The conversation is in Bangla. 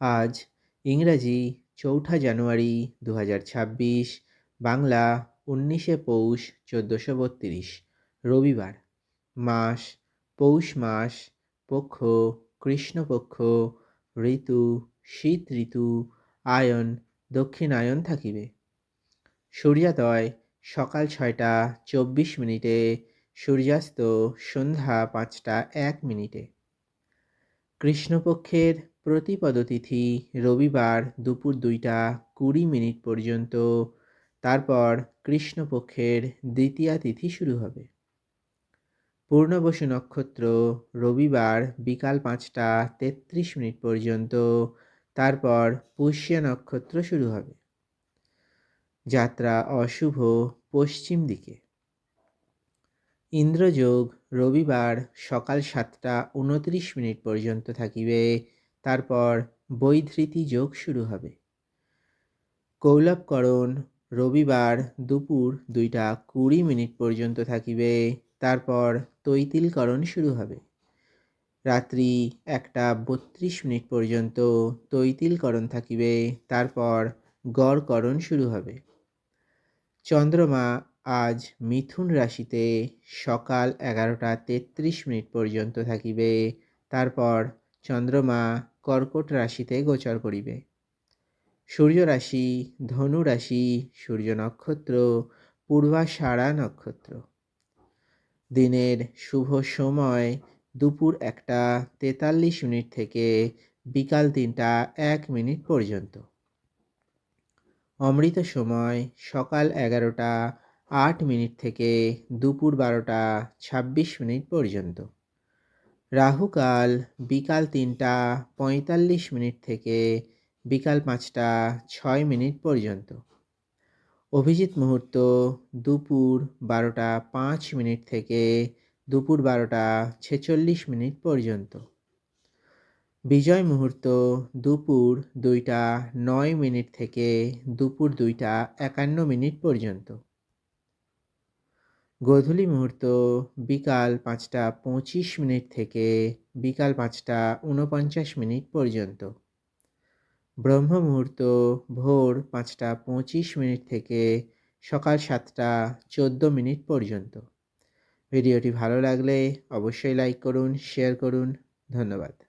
আজ ইংরাজি চৌঠা জানুয়ারি দু হাজার ছাব্বিশ, বাংলা উনিশে পৌষ চোদ্দোশো বত্রিশ, রবিবার। মাস, পৌষ মাস, পক্ষ, কৃষ্ণপক্ষ, ঋতু, শীত ঋতু, আয়ন দক্ষিণায়ন থাকিবে। সূর্যোদয়, সকাল ছয়টা চব্বিশ মিনিটে, সূর্যাস্ত সন্ধ্যা পাঁচটা এক মিনিটে। কৃষ্ণপক্ষের প্রতিপদ তিথি রবিবার দুপুর দুইটা কুড়ি মিনিট পর্যন্ত। তারপর কৃষ্ণপক্ষের দ্বিতীয়া তিথি শুরু হবে। পূর্ণবসু নক্ষত্র রবিবার বিকাল পাঁচটা তেত্রিশ মিনিট পর্যন্ত। তারপর পুষ্যা নক্ষত্র শুরু হবে। যাত্রা অশুভ পশ্চিম দিকে। ইন্দ্রযোগ রবিবার সকাল সাতটা উনত্রিশ মিনিট পর্যন্ত থাকিবে। তারপর বৈধৃতি যোগ শুরু হবে। কৌলভকরণ রবিবার দুপুর দুইটা কুড়ি মিনিট পর্যন্ত থাকিবে। তারপর তৈতিলকরণ শুরু হবে। রাত্রি একটা বত্রিশ মিনিট পর্যন্ত তৈতিলকরণ থাকিবে। তারপর গড়করণ শুরু হবে। চন্দ্রমা আজ মিথুন রাশিতে সকাল এগারোটা তেত্রিশ মিনিট পর্যন্ত থাকিবে। তারপর চন্দ্রমা কর্কট রাশিতে গোচর করিবে। সূর্য রাশি, ধনু রাশি, সূর্য নক্ষত্র পূর্বাষাঢ়া নক্ষত্র। দিনের শুভ সময় দুপুর একটা তেতাল্লিশ মিনিট থেকে বিকাল তিনটা এক মিনিট পর্যন্ত। অমৃত সময় সকাল এগারোটা আট মিনিট থেকে দুপুর বারোটা ছাব্বিশ মিনিট পর্যন্ত। রাহুকাল বিকাল তিনটা পঁয়তাল্লিশ মিনিট থেকে বিকাল পাঁচটা ছয় মিনিট পর্যন্ত। অভিজিৎ মুহূর্ত দুপুর বারোটা পাঁচ মিনিট থেকে দুপুর বারোটা ছেচল্লিশ মিনিট পর্যন্ত। বিজয় মুহূর্ত দুপুর দুইটা নয় মিনিট থেকে দুপুর দুইটা একান্ন মিনিট পর্যন্ত। গোধূলি মুহূর্ত, বিকাল পাঁচটা পঁচিশ মিনিট থেকে বিকাল পাঁচটা উনপঞ্চাশ মিনিট পর্যন্ত। ব্রহ্ম মুহূর্ত, ভোর পাঁচটা পঁচিশ মিনিট থেকে সকাল সাতটা চোদ্দ মিনিট পর্যন্ত। ভিডিওটি ভালো লাগলে অবশ্যই লাইক করুন, শেয়ার করুন। ধন্যবাদ।